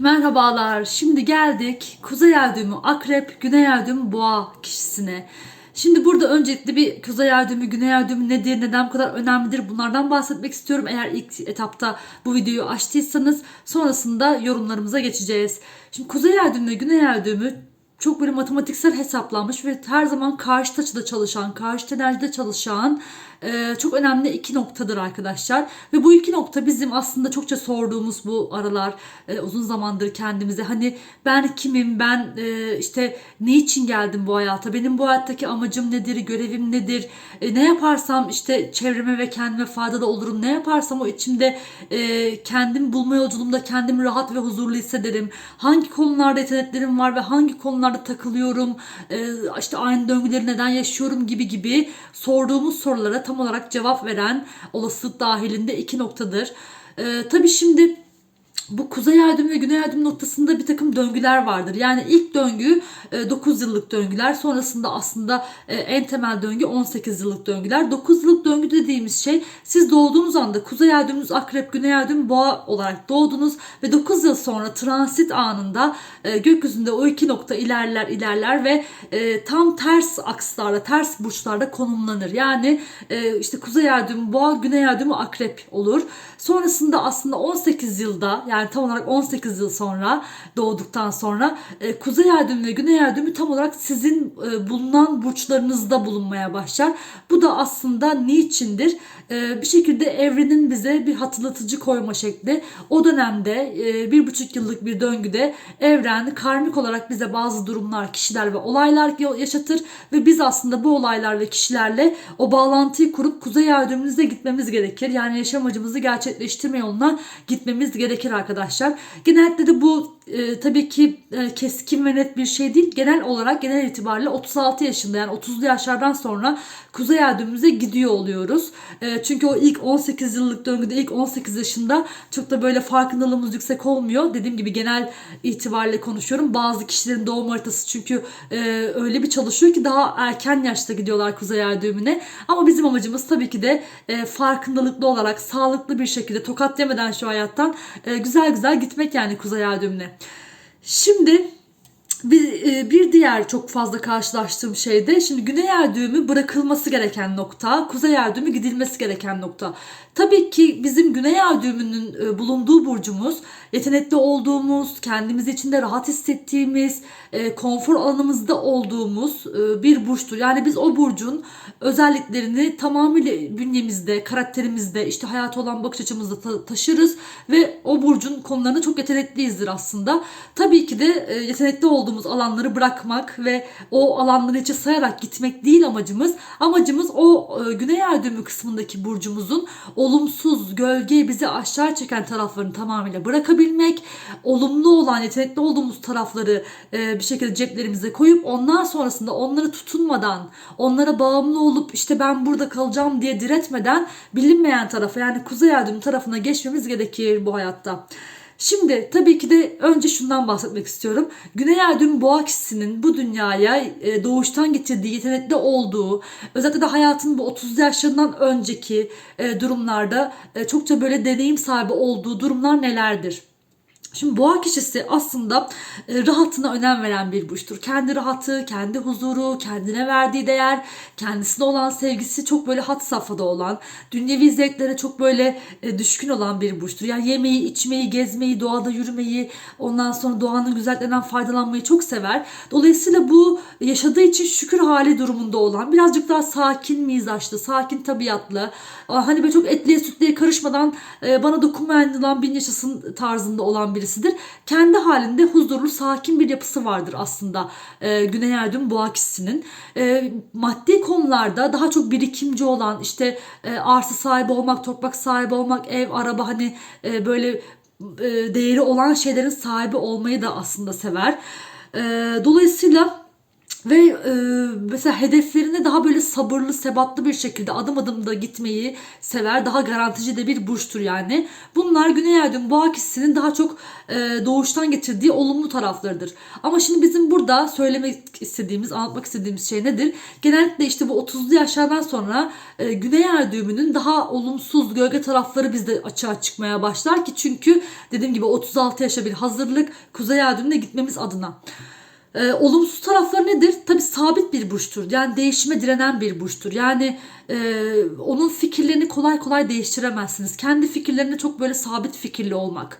Merhabalar. Şimdi geldik Kuzey Ay düğümü Akrep, Güney Ay düğümü Boğa kişisine. Şimdi burada öncelikle bir Kuzey Ay düğümü, Güney Ay düğümü nedir, neden bu kadar önemlidir bunlardan bahsetmek istiyorum. Eğer ilk etapta bu videoyu açtıysanız sonrasında yorumlarımıza geçeceğiz. Şimdi Kuzey Ay düğümü Güney Ay düğümü çok böyle matematiksel hesaplanmış ve her zaman karşı açıda çalışan, karşı enerjide çalışan e, çok önemli iki noktadır arkadaşlar. Ve bu iki nokta bizim aslında çokça sorduğumuz bu aralar e, uzun zamandır kendimize. Hani ben kimim, ben e, işte ne için geldim bu hayata, benim bu hayattaki amacım nedir, görevim nedir, e, ne yaparsam işte çevreme ve kendime faydalı olurum, ne yaparsam o içimde e, kendim bulma yolculuğumda kendimi rahat ve huzurlu hissederim, hangi konularda yeteneklerim var ve hangi konularda takılıyorum, e, işte aynı döngüleri neden yaşıyorum gibi gibi sorduğumuz sorulara tam olarak cevap veren olasılık dahilinde iki noktadır. E, tabii şimdi bu kuzey ay düğümü ve güney ay düğümü noktasında bir takım döngüler vardır. Yani ilk döngü 9 yıllık döngüler. Sonrasında aslında e, en temel döngü 18 yıllık döngüler. 9 yıllık döngü dediğimiz şey siz doğduğunuz anda kuzey ay düğümünüz akrep, güney ay düğümü boğa olarak doğdunuz ve 9 yıl sonra transit anında e, gökyüzünde o iki nokta ilerler ilerler ve e, tam ters akslarda, ters burçlarda konumlanır. Yani işte kuzey ay düğümü boğa, güney ay düğümü akrep olur. Sonrasında aslında 18 yılda yani tam olarak 18 yıl sonra doğduktan sonra e, kuzey ay ve güney ay tam olarak sizin e, bulunan burçlarınızda bulunmaya başlar. Bu da aslında niçindir? E, bir şekilde evrenin bize bir hatırlatıcı koyma şekli. O dönemde e, bir buçuk yıllık bir döngüde evren karmik olarak bize bazı durumlar, kişiler ve olaylar yaşatır ve biz aslında bu olaylar ve kişilerle o bağlantıyı kurup kuzey ay gitmemiz gerekir. Yani yaşam amacımızı gerçekleştirme yoluna gitmemiz gerekir arkadaşlar. Genellikle de bu e, tabii ki e, keskin ve net bir şey değil. Genel olarak genel itibariyle 36 yaşında yani 30'lu yaşlardan sonra kuzey ay düğümümüze gidiyor oluyoruz. E, çünkü o ilk 18 yıllık döngüde ilk 18 yaşında çok da böyle farkındalığımız yüksek olmuyor. Dediğim gibi genel itibariyle konuşuyorum. Bazı kişilerin doğum haritası çünkü e, öyle bir çalışıyor ki daha erken yaşta gidiyorlar kuzey ay düğümüne. Ama bizim amacımız tabii ki de e, farkındalıklı olarak sağlıklı bir şekilde tokat yemeden şu hayattan e, güzel güzel gitmek yani kuzey ay. Şimdi bir, e, bir diğer çok fazla karşılaştığım şey de şimdi güney ay bırakılması gereken nokta, kuzey ay gidilmesi gereken nokta. Tabii ki bizim güney ay e, bulunduğu burcumuz yetenekli olduğumuz, kendimizi içinde rahat hissettiğimiz, e, konfor alanımızda olduğumuz bir burçtur. Yani biz o burcun özelliklerini tamamıyla bünyemizde, karakterimizde, işte hayata olan bakış açımızda ta- taşırız ve o burcun konularında çok yetenekliyizdir aslında. Tabii ki de yetenekli olduğumuz alanları bırakmak ve o alanları içe sayarak gitmek değil amacımız. Amacımız o güney ay düğümü kısmındaki burcumuzun olumsuz, gölge bizi aşağı çeken taraflarını tamamıyla bırakabilmek, olumlu olan, yetenekli olduğumuz tarafları e, bir şekilde ceplerimize koyup ondan sonrasında onları tutunmadan, onlara bağımlı olup işte ben burada kalacağım diye diretmeden bilinmeyen tarafa yani kuzey düğümü tarafına geçmemiz gerekir bu hayatta. Şimdi tabii ki de önce şundan bahsetmek istiyorum. Güney düğümü boğa kişisinin bu dünyaya e, doğuştan getirdiği yetenekli olduğu, özellikle de hayatının bu 30 yaşlarından önceki e, durumlarda e, çokça böyle deneyim sahibi olduğu durumlar nelerdir? Şimdi boğa kişisi aslında e, rahatına önem veren bir burçtur. Kendi rahatı, kendi huzuru, kendine verdiği değer, kendisine olan sevgisi çok böyle hat safhada olan, dünyevi zevklere çok böyle e, düşkün olan bir burçtur. Yani yemeği, içmeyi, gezmeyi, doğada yürümeyi, ondan sonra doğanın güzelliklerinden faydalanmayı çok sever. Dolayısıyla bu yaşadığı için şükür hali durumunda olan, birazcık daha sakin mizaçlı, sakin tabiatlı, hani böyle çok etliye sütlüye karışmadan e, bana dokunmayan yılan bin yaşasın tarzında olan birisidir. Kendi halinde huzurlu, sakin bir yapısı vardır aslında e, Güney Erdüm boğa kişisinin. E, maddi konularda daha çok birikimci olan, işte arsa sahibi olmak, toprak sahibi olmak, ev, araba hani böyle değeri olan şeylerin sahibi olmayı da aslında sever. Dolayısıyla ve e, mesela hedeflerine daha böyle sabırlı, sebatlı bir şekilde adım adım da gitmeyi sever. Daha garantici de bir burçtur yani. Bunlar Güney Ay düğümü boğa kişisinin daha çok e, doğuştan getirdiği olumlu taraflarıdır. Ama şimdi bizim burada söylemek istediğimiz, anlatmak istediğimiz şey nedir? Genellikle işte bu 30'lu yaşlardan sonra e, Güney Ay düğümünün daha olumsuz gölge tarafları bizde açığa çıkmaya başlar ki çünkü dediğim gibi 36 yaşa bir hazırlık Kuzey Ay düğümüne gitmemiz adına. Ee, olumsuz tarafları nedir? Tabii sabit bir burçtur. Yani değişime direnen bir burçtur. Yani e, onun fikirlerini kolay kolay değiştiremezsiniz. Kendi fikirlerine çok böyle sabit fikirli olmak.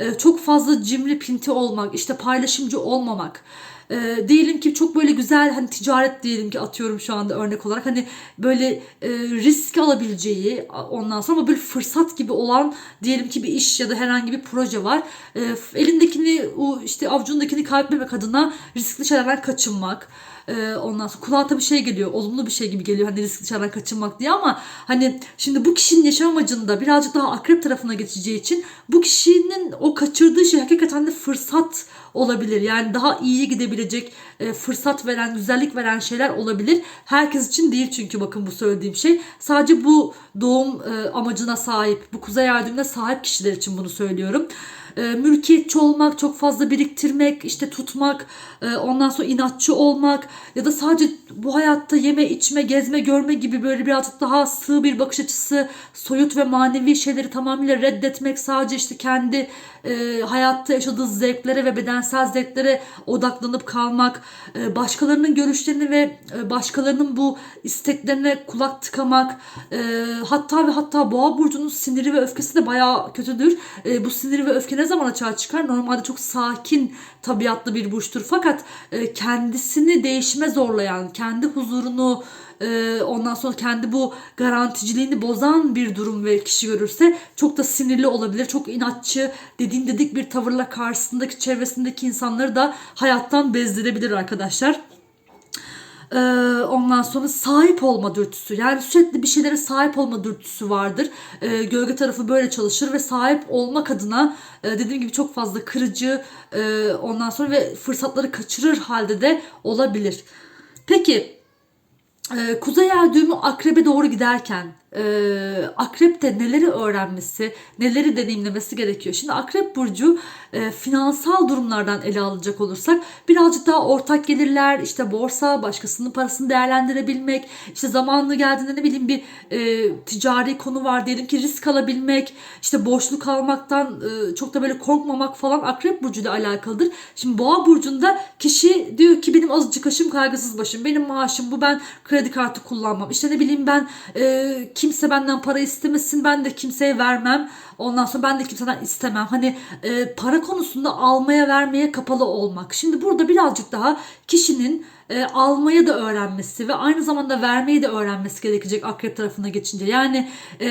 e, çok fazla cimri pinti olmak. işte paylaşımcı olmamak. E, diyelim ki çok böyle güzel hani ticaret diyelim ki atıyorum şu anda örnek olarak hani böyle e, risk alabileceği ondan sonra ama böyle fırsat gibi olan diyelim ki bir iş ya da herhangi bir proje var. E, elindekini o işte avucundakini kaybetmemek adına riskli şeylerden kaçınmak. E, ondan sonra kulağa tabii şey geliyor olumlu bir şey gibi geliyor hani riskli şeylerden kaçınmak diye ama hani şimdi bu kişinin yaşam amacında birazcık daha akrep tarafına geçeceği için bu kişinin o kaçırdığı şey hakikaten de fırsat olabilir. Yani daha iyiye gidebilecek e, fırsat veren, güzellik veren şeyler olabilir. Herkes için değil çünkü bakın bu söylediğim şey. Sadece bu doğum e, amacına sahip, bu kuzey ay düğümüne sahip kişiler için bunu söylüyorum. E, mülkiyetçi olmak, çok fazla biriktirmek, işte tutmak, e, ondan sonra inatçı olmak ya da sadece bu hayatta yeme, içme, gezme, görme gibi böyle birazcık daha sığ bir bakış açısı, soyut ve manevi şeyleri tamamıyla reddetmek, sadece işte kendi e, hayatta yaşadığı zevklere ve bedensel zevklere odaklanıp kalmak, e, başkalarının görüşlerini ve e, başkalarının bu isteklerine kulak tıkamak, e, hatta ve hatta boğa burcunun siniri ve öfkesi de bayağı kötüdür. E, bu siniri ve öfke ne zaman açığa çıkar? Normalde çok sakin tabiatlı bir burçtur fakat e, kendisini değişime zorlayan, kendi huzurunu e, ondan sonra kendi bu garanticiliğini bozan bir durum ve kişi görürse çok da sinirli olabilir. Çok inatçı, dediğin dedik bir tavırla karşısındaki çevresindeki insanları da hayattan bezdirebilir arkadaşlar. Ee, ondan sonra sahip olma dürtüsü. Yani sürekli bir şeylere sahip olma dürtüsü vardır. Ee, gölge tarafı böyle çalışır ve sahip olmak adına e, dediğim gibi çok fazla kırıcı e, ondan sonra ve fırsatları kaçırır halde de olabilir. Peki e, Kuzey Ay düğümü akrebe doğru giderken e, akrep de neleri öğrenmesi, neleri deneyimlemesi gerekiyor. Şimdi akrep burcu e, finansal durumlardan ele alacak olursak birazcık daha ortak gelirler, işte borsa, başkasının parasını değerlendirebilmek, işte zamanlı geldiğinde ne bileyim bir e, ticari konu var diyelim ki risk alabilmek, işte borçlu kalmaktan e, çok da böyle korkmamak falan akrep burcuyla alakalıdır. Şimdi boğa burcunda kişi diyor ki benim azıcık aşım kaygısız başım, benim maaşım bu ben kredi kartı kullanmam. İşte ne bileyim ben e, kimse benden para istemesin ben de kimseye vermem. Ondan sonra ben de kimseden istemem. Hani e, para konusunda almaya vermeye kapalı olmak. Şimdi burada birazcık daha kişinin e, almaya da öğrenmesi ve aynı zamanda vermeyi de öğrenmesi gerekecek akrep tarafına geçince. Yani e,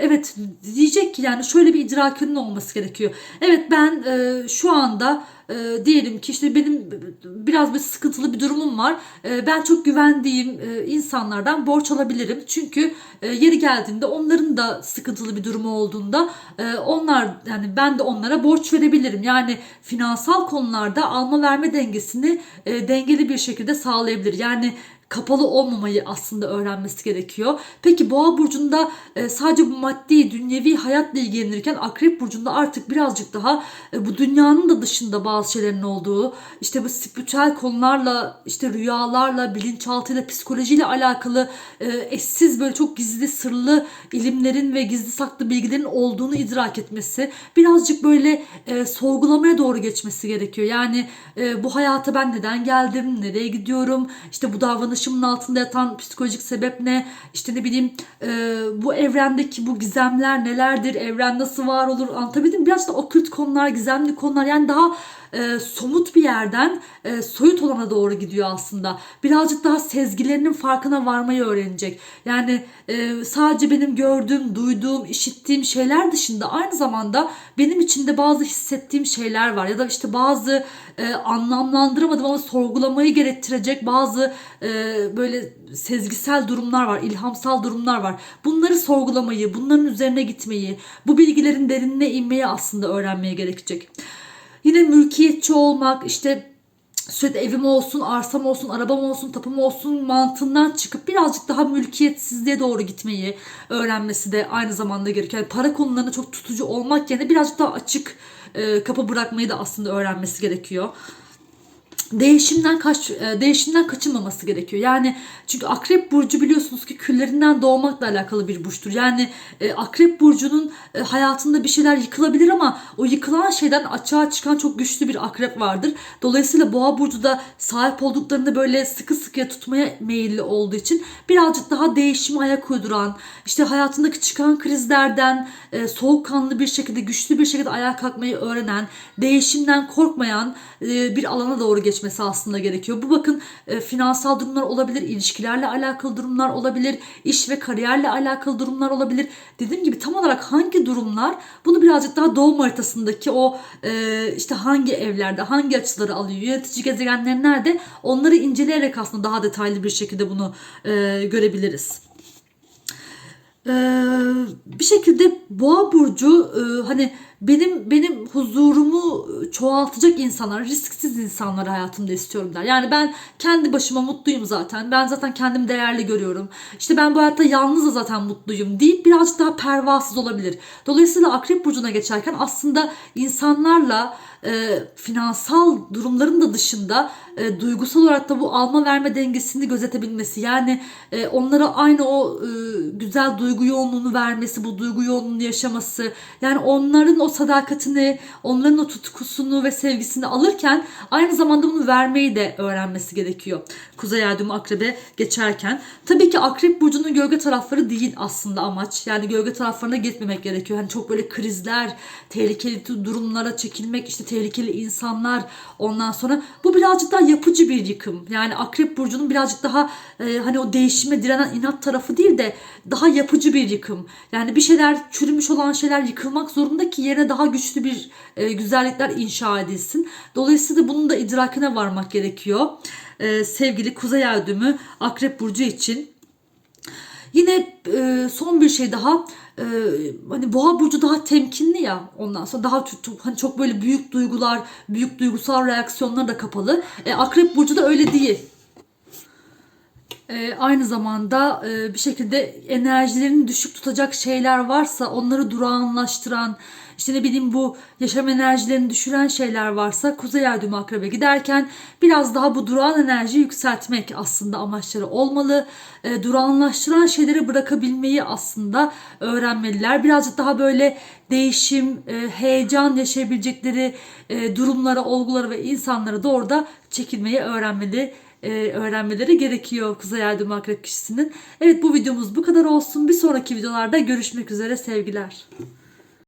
evet diyecek ki yani şöyle bir idrakinin olması gerekiyor. Evet ben e, şu anda e, diyelim ki işte benim biraz bir sıkıntılı bir durumum var. E, ben çok güvendiğim e, insanlardan borç alabilirim. Çünkü e, yeri geldiğinde onların da sıkıntılı bir durumu olduğunda e, onlar yani ben de onlara borç verebilirim. Yani finansal konularda alma verme dengesini e, dengeli bir şekilde sağlayabilir. Yani kapalı olmamayı aslında öğrenmesi gerekiyor. Peki boğa burcunda e, sadece bu maddi, dünyevi hayatla ilgilenirken akrep burcunda artık birazcık daha e, bu dünyanın da dışında bazı şeylerin olduğu, işte bu spiritüel konularla, işte rüyalarla, bilinçaltıyla, psikolojiyle alakalı e, eşsiz böyle çok gizli, sırlı ilimlerin ve gizli saklı bilgilerin olduğunu idrak etmesi, birazcık böyle e, sorgulamaya doğru geçmesi gerekiyor. Yani bu hayata ben neden geldim, nereye gidiyorum, işte bu davranış davranışımın altında yatan psikolojik sebep ne? İşte ne bileyim e, bu evrendeki bu gizemler nelerdir? Evren nasıl var olur? Anlatabildim? Biraz da okült konular, gizemli konular yani daha e, somut bir yerden e, soyut olana doğru gidiyor aslında. Birazcık daha sezgilerinin farkına varmayı öğrenecek. Yani e, sadece benim gördüğüm, duyduğum, işittiğim şeyler dışında aynı zamanda benim içinde bazı hissettiğim şeyler var. Ya da işte bazı e, anlamlandıramadım ama sorgulamayı gerektirecek bazı e, böyle sezgisel durumlar var, ilhamsal durumlar var. Bunları sorgulamayı, bunların üzerine gitmeyi, bu bilgilerin derinine inmeyi aslında öğrenmeye gerekecek. Yine mülkiyetçi olmak, işte sürekli evim olsun, arsam olsun, arabam olsun, tapum olsun mantığından çıkıp birazcık daha mülkiyetsizliğe doğru gitmeyi öğrenmesi de aynı zamanda gerekiyor. Yani para konularında çok tutucu olmak yerine birazcık daha açık e, kapı bırakmayı da aslında öğrenmesi gerekiyor değişimden kaç e, değişimden kaçınmaması gerekiyor. Yani çünkü akrep burcu biliyorsunuz ki küllerinden doğmakla alakalı bir burçtur. Yani e, akrep burcunun e, hayatında bir şeyler yıkılabilir ama o yıkılan şeyden açığa çıkan çok güçlü bir akrep vardır. Dolayısıyla boğa burcu da sahip olduklarında böyle sıkı sıkıya tutmaya meyilli olduğu için birazcık daha değişime ayak uyduran, işte hayatındaki çıkan krizlerden e, soğukkanlı bir şekilde, güçlü bir şekilde ayağa kalkmayı öğrenen, değişimden korkmayan e, bir alana doğru geçmesi aslında gerekiyor. Bu bakın e, finansal durumlar olabilir, ilişkilerle alakalı durumlar olabilir, iş ve kariyerle alakalı durumlar olabilir. Dediğim gibi tam olarak hangi durumlar bunu birazcık daha doğum haritasındaki o e, işte hangi evlerde, hangi açıları alıyor, yönetici gezegenler nerede onları inceleyerek aslında daha detaylı bir şekilde bunu e, görebiliriz. Ee, bir şekilde boğa burcu e, hani benim benim huzurumu çoğaltacak insanlar, risksiz insanlar hayatımda istiyorum der. Yani ben kendi başıma mutluyum zaten. Ben zaten kendimi değerli görüyorum. İşte ben bu hayatta yalnız da zaten mutluyum deyip birazcık daha pervasız olabilir. Dolayısıyla akrep burcuna geçerken aslında insanlarla e, finansal durumların da dışında e, duygusal olarak da bu alma verme dengesini gözetebilmesi. Yani e, onlara aynı o e, güzel duygu yoğunluğunu vermesi, bu duygu yoğunluğunu yaşaması. Yani onların o sadakatini, onların o tutkusunu ve sevgisini alırken aynı zamanda bunu vermeyi de öğrenmesi gerekiyor. Kuzey Ay düğümü akrebe geçerken. Tabii ki akrep burcunun gölge tarafları değil aslında amaç. Yani gölge taraflarına gitmemek gerekiyor. Hani çok böyle krizler, tehlikeli durumlara çekilmek, işte tehlikeli insanlar ondan sonra bu birazcık daha yapıcı bir yıkım. Yani akrep burcunun birazcık daha e, hani o değişime direnen inat tarafı değil de daha yapıcı bir yıkım. Yani bir şeyler çürümüş olan şeyler yıkılmak zorunda ki yerine daha güçlü bir e, güzellikler inşa edilsin. Dolayısıyla bunun da idrakine varmak gerekiyor. E, sevgili Kuzey Ay Akrep burcu için. Yine e, son bir şey daha e, hani boğa burcu daha temkinli ya ondan sonra daha hani çok böyle büyük duygular, büyük duygusal reaksiyonlar da kapalı. E, Akrep burcu da öyle değil. E, aynı zamanda e, bir şekilde enerjilerini düşük tutacak şeyler varsa onları durağanlaştıran, işte ne bileyim bu yaşam enerjilerini düşüren şeyler varsa Kuzey Ay düğümü akrebe giderken biraz daha bu durağan enerjiyi yükseltmek aslında amaçları olmalı. E, durağanlaştıran şeyleri bırakabilmeyi aslında öğrenmeliler. Birazcık daha böyle değişim, e, heyecan yaşayabilecekleri e, durumlara, olgulara ve insanlara da çekilmeyi öğrenmeli e, öğrenmeleri gerekiyor Kuzey düğümü akrep kişisinin. Evet bu videomuz bu kadar olsun. Bir sonraki videolarda görüşmek üzere sevgiler.